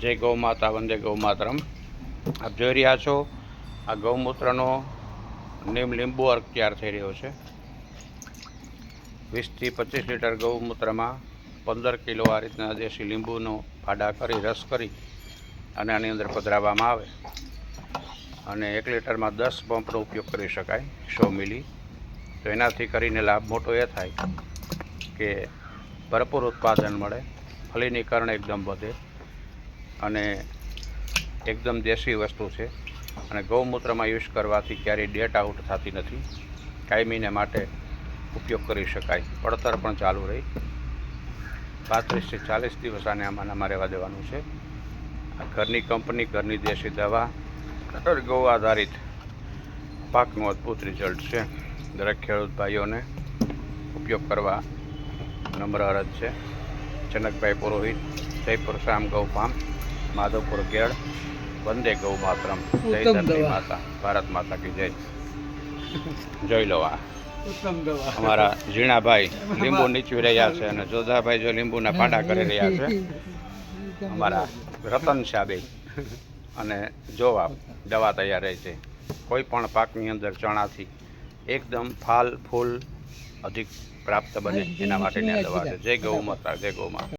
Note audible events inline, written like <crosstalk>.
જય ગૌ માતા, વંદે ગૌ માતરમ. આપ જોઈ રહ્યા છો, આ ગૌમૂત્રનો નીમ લીંબુ અર્ક તૈયાર થઈ રહ્યો છે. વીસથી પચીસ લીટર ગૌમૂત્રમાં પંદર કિલો આ રીતના દેશી લીંબુનો ફાડા કરી, રસ કરી અને આની અંદર પધરાવવામાં આવે. અને એક લીટરમાં દસ પંપનો ઉપયોગ કરી શકાય, સો મિલી. તો એનાથી કરીને લાભ મોટો એ થાય કે ભરપૂર ઉત્પાદન મળે ફલીનીકરણ એકદમ વધે. અને એકદમ દેશી વસ્તુ છે. અને ગૌમૂત્રમાં યુઝ કરવાથી ક્યારેય ડેટ આઉટ થતી નથી. કાયમીને માટે ઉપયોગ કરી શકાય. પડતર પણ ચાલુ રહી. પાંત્રીસથી ચાલીસ દિવસ આને આમાં આમાં રહેવા દેવાનું છે. આ ઘરની કંપની, ઘરની દેશી દવા ગૌ આધારિત પાકનું અદ્ભુત રિઝલ્ટ છે. દરેક ખેડૂત ભાઈઓને ઉપયોગ કરવા નમ્ર અરજ છે. જનકભાઈ પુરોહિત, જયપુર શામ ગૌ ફાર્મ માધવપુર કેળ વંદે ગૌ માતરમ. જય ધરતી માતા. ભારત માતા કી જય. જોઈ લો આ. અમારા ઝીણાભાઈ <laughs> લીંબુ નીચવી રહ્યા છે અને જોધાભાઈ જો લીંબુના પાડા કરી રહ્યા છે. <laughs> અમારા રતન સાબે અને જોવા દવા તૈયાર રહે છે. કોઈ પણ પાકની અંદર ચણાથી એકદમ ફાલ ફૂલ અધિક પ્રાપ્ત બને એના માટેની આ દવા છે. જય ગૌ માતા જય ગૌ માતા.